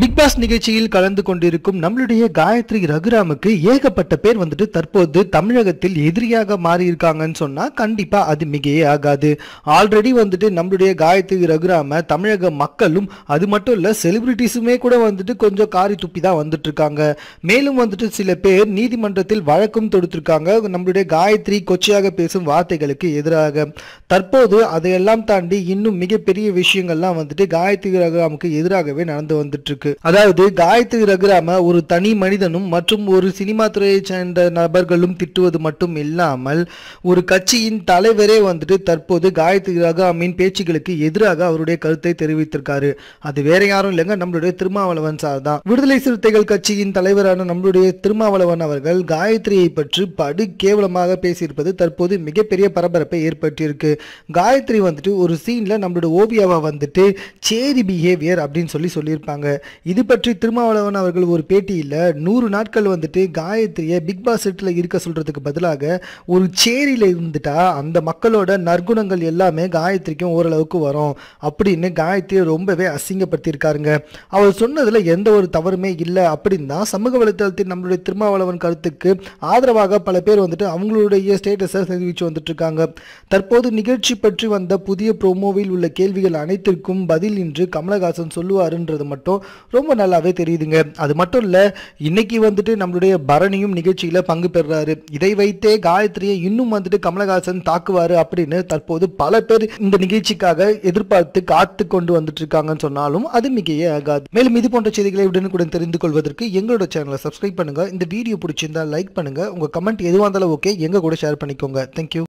Big pass நிகழ்ச்சியில் கலந்து கொண்டிருக்கும் நம்மளுடைய காயத்ரி ரகுராமுக்கு ஏகப்பட்ட பேர் வந்துட்டு தற்போது தமிழகத்தில் எதிரியாக மாறி இருக்காங்கன்னு சொன்னா கண்டிப்பா அது மிகையே ஆகாது. ஆல்ரெடி வந்துட்டு நம்மளுடைய காயத்ரி ரகுராம தமிழக மக்களும் அது மட்டும் இல்ல செலிபிரிட்டிஸுமே கூட வந்துட்டு கொஞ்சம் காரி துப்பி தான் வந்துட்டு இருக்காங்க மேலும் வந்துட்டு சில பேர் நீதிமன்றத்தில் வழக்கும் தொடுத்திருக்காங்க. நம்மளுடைய காயத்ரி கொச்சையாக பேசும் வார்த்தைகளுக்கு எதிராக. தற்போது அதையெல்லாம் தாண்டி இன்னும் மிகப்பெரிய விஷயங்கள்லாம் வந்துட்டு காயத்ரி ரகுராமுக்கு எதிராகவே நடந்து வந்துட்டு இருக்கு அதாவது காயத்ரி ரகுராம ஒரு தனி மனிதனும் மற்றும் ஒரு சினிமா துறையை சேர்ந்த நபர்களும் திட்டுவது மட்டும் இல்லாமல் ஒரு கட்சியின் தலைவரே வந்துட்டு தற்போது காயத்ரி ரகுராமின் பேச்சுகளுக்கு எதிராக அவருடைய கருத்தை தெரிவித்திருக்காரு. அது வேற யாரும் இல்லைங்க நம்மளுடைய திருமாவளவன் சார் தான். விடுதலை சிறுத்தைகள் கட்சியின் தலைவரான நம்மளுடைய திருமாவளவன் அவர்கள் காயத்ரியை பற்றி படு கேவலமாக பேசியிருப்பது தற்போது மிகப்பெரிய பரபரப்பை ஏற்பட்டிருக்கு. காயத்ரி வந்துட்டு ஒரு சீன்ல நம்மளோட ஓவியாவை வந்துட்டு சேரி பிஹேவியர் அப்படின்னு சொல்லி சொல்லியிருப்பாங்க. இது பற்றி திருமாவளவன் அவர்கள் ஒரு பேட்டியில் நூறு நாட்கள் வந்துட்டு காயத்ரியை பிக் பாஸ் செட்டில் இருக்க சொல்கிறதுக்கு பதிலாக ஒரு சேரியில் இருந்துட்டா அந்த மக்களோட நற்குணங்கள் எல்லாமே காயத்ரிக்கும் ஓரளவுக்கு வரும் அப்படின்னு காயத்ரியை ரொம்பவே அசிங்கப்படுத்தியிருக்காருங்க. அவர் சொன்னதில் எந்த ஒரு தவறுமே இல்லை அப்படின்னு தான் சமூக வலைத்தளத்தில் நம்மளுடைய திருமாவளவன் கருத்துக்கு ஆதரவாக பல பேர் வந்துட்டு அவங்களுடைய ஸ்டேட்டஸை தெரிவித்து வந்துட்டுருக்காங்க. தற்போது நிகழ்ச்சி பற்றி வந்த புதிய ப்ரோமோவில் உள்ள கேள்விகள் அனைத்திற்கும் பதில் இன்று கமலஹாசன் சொல்லுவாருன்றது மட்டும் ரொம்ப நல்லாவே தெரியுதுங்க. அது மட்டும் இல்லை இன்னைக்கு வந்துட்டு நம்மளுடைய பரணியும் நிகழ்ச்சியில் பங்கு பெறுறாரு இதை வைத்தே காயத்ரியை இன்னும் வந்துட்டு கமலஹாசன் தாக்குவார் அப்படின்னு தற்போது பல பேர் இந்த நிகழ்ச்சிக்காக எதிர்பார்த்து காத்து கொண்டு வந்துட்டு இருக்காங்கன்னு சொன்னாலும் அது மிகையே ஆகாது. மேலும் இது போன்ற செய்திகளை உடனுக்குடன் தெரிந்து கொள்வதற்கு எங்களோட சேனலை சப்ஸ்கிரைப் பண்ணுங்க. இந்த வீடியோ பிடிச்சிருந்தா லைக் பண்ணுங்க. உங்க கமெண்ட் எதுவாக இருந்தாலும் ஓகே எங்க கூட ஷேர் பண்ணிக்கோங்க. தேங்க்யூ